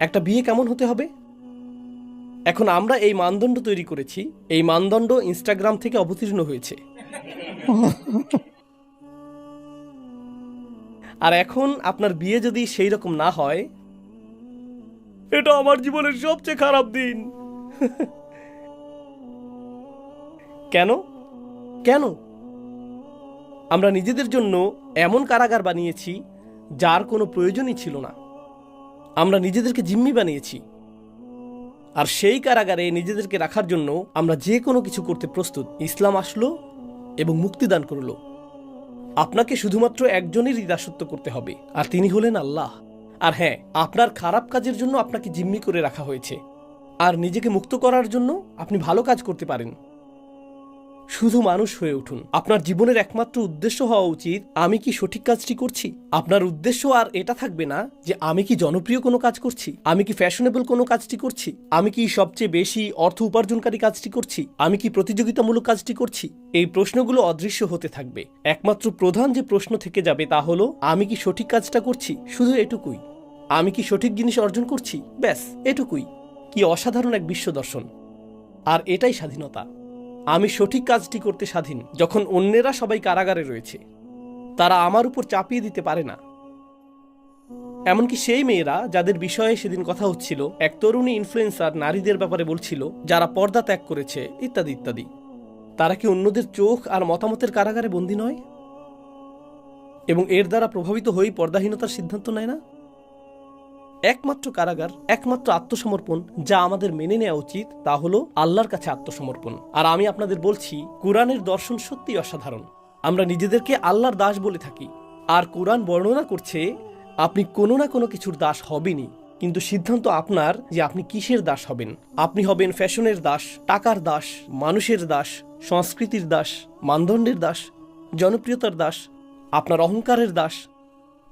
একটা বিয়ে কেমন হতে হবে? এখন আমরা এই মানদণ্ড তৈরি করেছি, এই মানদণ্ড ইনস্টাগ্রাম থেকে অবতীর্ণ হয়েছে। আর এখন আপনার বিয়ে যদি সেই রকম না হয়, এটা আমার জীবনের সবচেয়ে খারাপ দিন। কেন? কেন? আমরা নিজেদের জন্য এমন কারাগার বানিয়েছি, যার কোনো প্রয়োজনই ছিল না। আমরা নিজেদেরকে জিম্মি বানিয়েছি। আর সেই কারাগারে নিজেদেরকে রাখার জন্য আমরা যে কোনো কিছু করতে প্রস্তুত। ইসলাম আসলো এবং মুক্তিদান করল। আপনাকে শুধুমাত্র একজনেরই দাসত্ব করতে হবে, আর তিনি হলেন আল্লাহ। আর হ্যাঁ আপনার খারাপ কাজের জন্য আপনাকে জিম্মি করে রাখা হয়েছে। আর নিজেকে মুক্ত করার জন্য আপনি ভালো কাজ করতে পারেন। শুধু মানুষ হয়ে উঠুন। আপনার জীবনের একমাত্র উদ্দেশ্য হওয়া উচিত, আমি কি সঠিক কাজটি করছি? আপনার উদ্দেশ্য আর এটা থাকবে না যে, আমি কি জনপ্রিয় কোনো কাজ করছি? আমি কি ফ্যাশনেবল কোনো কাজটি করছি? আমি কি সবচেয়ে বেশি অর্থ উপার্জনকারী কাজটি করছি? আমি কি প্রতিযোগিতামূলক কাজটি করছি? এই প্রশ্নগুলো অদৃশ্য হতে থাকবে। একমাত্র প্রধান যে প্রশ্ন থেকে যাবে তা হলো, আমি কি সঠিক কাজটা করছি? শুধু এটুকুই। আমি কি সঠিক জিনিস অর্জন করছি? ব্যাস, এটুকুই। কি অসাধারণ এক বিশ্ব দর্শন। আর এটাই স্বাধীনতা। আমি সঠিক কাজটি করতে স্বাধীন, যখন অন্যেরা সবাই কারাগারে রয়েছে। তারা আমার উপর চাপিয়ে দিতে পারে না। এমনকি সেই মেয়েরা, যাদের বিষয়ে সেদিন কথা হচ্ছিল, এক তরুণী ইনফ্লুয়েন্সার নারীদের ব্যাপারে বলছিল, যারা পর্দা ত্যাগ করেছে, ইত্যাদি ইত্যাদি। তারা কি অন্যদের চোখ আর মতামতের কারাগারে বন্দী নয়? এবং এর দ্বারা প্রভাবিত হয়েই পর্দাহীনতার সিদ্ধান্ত নেয় না? একমাত্র কারাগার, একমাত্র আত্মসমর্পণ যা আমাদের মেনে নেওয়া উচিত তা হলো আল্লাহর কাছে আত্মসমর্পণ। আর আমি আপনাদের বলছি, কোরআনের দর্শন সত্যি অসাধারণ। আমরা নিজেদেরকে আল্লাহর দাস বলে থাকি। আর কোরআন বর্ণনা করছে, আপনি কোনো না কোনো কিছুর দাস হবেনই। কিন্তু সিদ্ধান্ত আপনার যে আপনি কিসের দাস হবেন? আপনি হবেন ফ্যাশনের দাস, টাকার দাস, মানুষের দাস, সংস্কৃতির দাস, মানদণ্ডের দাস, জনপ্রিয়তার দাস, আপনার অহংকারের দাস,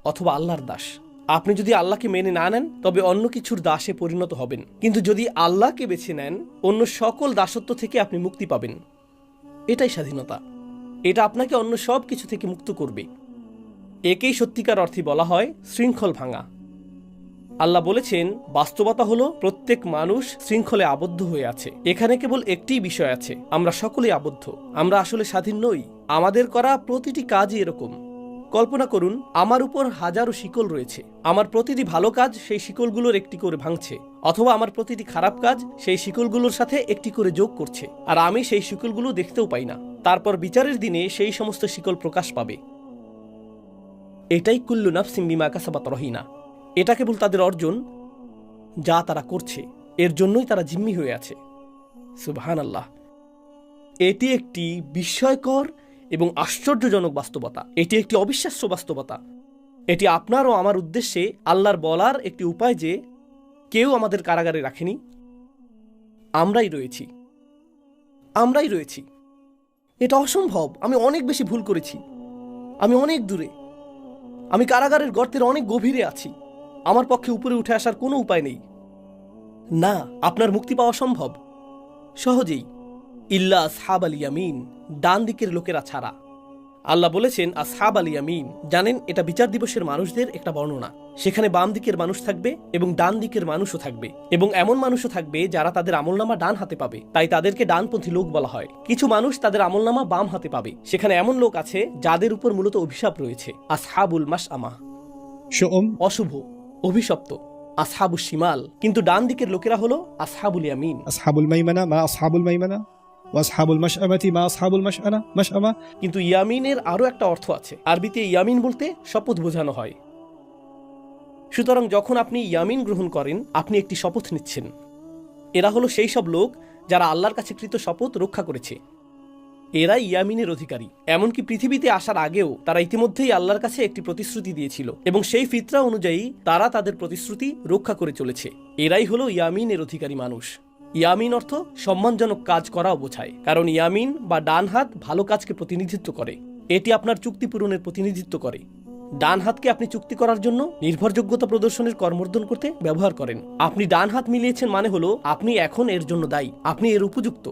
অথবা আল্লাহর দাস। আপনি যদি আল্লাহকে মেনে না নেন, তবে অন্য কিছুর দাসে পরিণত হবেন। কিন্তু যদি আল্লাহকে বেছে নেন, অন্য সকল দাসত্ব থেকে আপনি মুক্তি পাবেন। এটাই স্বাধীনতা। এটা আপনাকে অন্য সব কিছু থেকে মুক্ত করবে। একেই সত্যিকার অর্থে বলা হয় শৃঙ্খল ভাঙা। আল্লাহ বলেছেন, বাস্তবতা হলো প্রত্যেক মানুষ শৃঙ্খলে আবদ্ধ হয়ে আছে। এখানে কেবল একটিই বিষয় আছে, আমরা সকলেই আবদ্ধ। আমরা আসলে স্বাধীন নই। আমাদের করা প্রতিটি কাজই এরকম। কল্পনা করুন, আমার উপর হাজারো শিকল রয়েছে। আমার প্রতিটি ভালো কাজ সেই শিকলগুলোর একটি করে ভাঙছে, অথবা আমার প্রতিটি খারাপ কাজ সেই শিকলগুলোর সাথে একটি করে যোগ করছে, আর আমি সেই শিকলগুলো দেখতেও পাই না। তারপর বিচারের দিনে সেই সমস্ত শিকল প্রকাশ পাবে। এটাই কুল্লু নাফসিম বিমা কাসাবাত রহিনা। এটা কেবল তাদের অর্জন, যা তারা করছে। এর জন্যই তারা জিম্মি হয়ে আছে। সুবহান আল্লাহ এটি একটি বিস্ময়কর এবং আশ্চর্যজনক বাস্তবতা। এটি একটি অবিশ্বাস্য বাস্তবতা। এটি আপনার ও আমার উদ্দেশ্যে আল্লাহর বলার একটি উপায় যে কেউ আমাদের কারাগারে রাখেনি। আমরাই রয়েছি। আমরাই রয়েছি। এটা অসম্ভব। আমি অনেক বেশি ভুল করেছি। আমি অনেক দূরে। আমি কারাগারের গর্তের অনেক গভীরে আছি। আমার পক্ষে উপরে উঠে আসার কোনো উপায় নেই। না, আপনার মুক্তি পাওয়া সম্ভব। সহজেই। ইল্লা আসহাব আল ইয়ামিন ডান দিকের লোকেরা ছাড়া। আল্লাহ বলেছেন আসহাব আল ইয়ামিন জানেন এটা বিচার দিবসের মানুষদের একটা বর্ণনা। সেখানে বাম দিকের মানুষ থাকবে এবং ডান দিকের মানুষও থাকবে। এবং এমন মানুষও থাকবে যারা তাদের আমলনামা ডান হাতে পাবে। তাই তাদেরকে ডানপন্থী লোক বলা হয়। কিছু মানুষ তাদের আমলনামা বাম হাতে পাবে। সেখানে এমন লোক আছে যাদের উপর মূলত অভিশাপ রয়েছে। আসহাবুল মাস আমা অশুভ অভিশপ্ত। আসহাবুল সিমাল কিন্তু ডান দিকের লোকেরা হলো আসহাবুল ইয়ামিন। আসহাবুল মাইমানা মা আসহাবুল মাইমানা। ওয়াসহাবুল মাসআমাতি মা আসহাবুল মাসআনা মাসআমা কিন্তু ইয়ামিনের আরও একটা অর্থ আছে। আরবিতে ইয়ামিন বলতে শপথ বোঝানো হয়। সুতরাং যখন আপনি ইয়ামিন গ্রহণ করেন, আপনি একটি শপথ নিচ্ছেন। এরা হলো সেই সব লোক যারা আল্লাহর কাছে কৃত শপথ রক্ষা করেছে। এরাই ইয়ামিনের অধিকারী। এমনকি পৃথিবীতে আসার আগেও তারা ইতিমধ্যেই আল্লাহর কাছে একটি প্রতিশ্রুতি দিয়েছিল এবং সেই ফিতরা অনুযায়ী তারা তাদের প্রতিশ্রুতি রক্ষা করে চলেছে। এরাই হলো ইয়ামিনের অধিকারী মানুষ। ইয়ামিন অর্থ সম্মানজনক কাজ করাও বোঝায়, কারণ ইয়ামিন বা ডান হাত ভালো কাজকে প্রতিনিধিত্ব করে। এটি আপনার চুক্তি পূরণের প্রতিনিধিত্ব করে। ডান হাতকে আপনি চুক্তি করার জন্য নির্ভরযোগ্যতা প্রদর্শনের কর্মর্দন করতে ব্যবহার করেন। আপনি ডান হাত মিলিয়েছেন মানে হলো, আপনি এখন এর জন্য দায়ী, আপনি এর উপযুক্ত।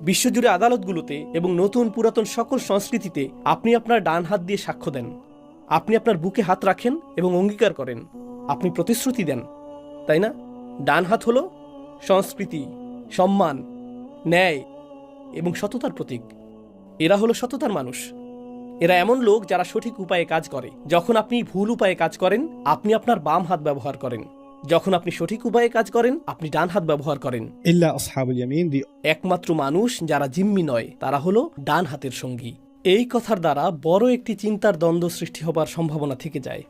বিশ্বজুড়ে আদালতগুলোতে এবং নতুন পুরাতন সকল সংস্কৃতিতে আপনি আপনার ডান হাত দিয়ে সাক্ষ্য দেন। আপনি আপনার বুকে হাত রাখেন এবং অঙ্গীকার করেন। আপনি প্রতিশ্রুতি দেন। তাই না? ডান হাত হলো সংস্কৃতি সম্মান ন্যায় এবং সততার প্রতীক। এরা হলো সততার মানুষ। এরা এমন লোক যারা সঠিক উপায়ে কাজ করে। যখন আপনি ভুল উপায়ে কাজ করেন আপনি আপনার বাম হাত ব্যবহার করেন। যখন আপনি সঠিক উপায়ে কাজ করেন আপনি ডান হাত ব্যবহার করেন। একমাত্র মানুষ যারা জিম্মি নয় তারা হলো ডান হাতের সঙ্গী। এই কথার দ্বারা বড় একটি চিন্তার দ্বন্দ্ব সৃষ্টি হবার সম্ভাবনা থেকে যায়।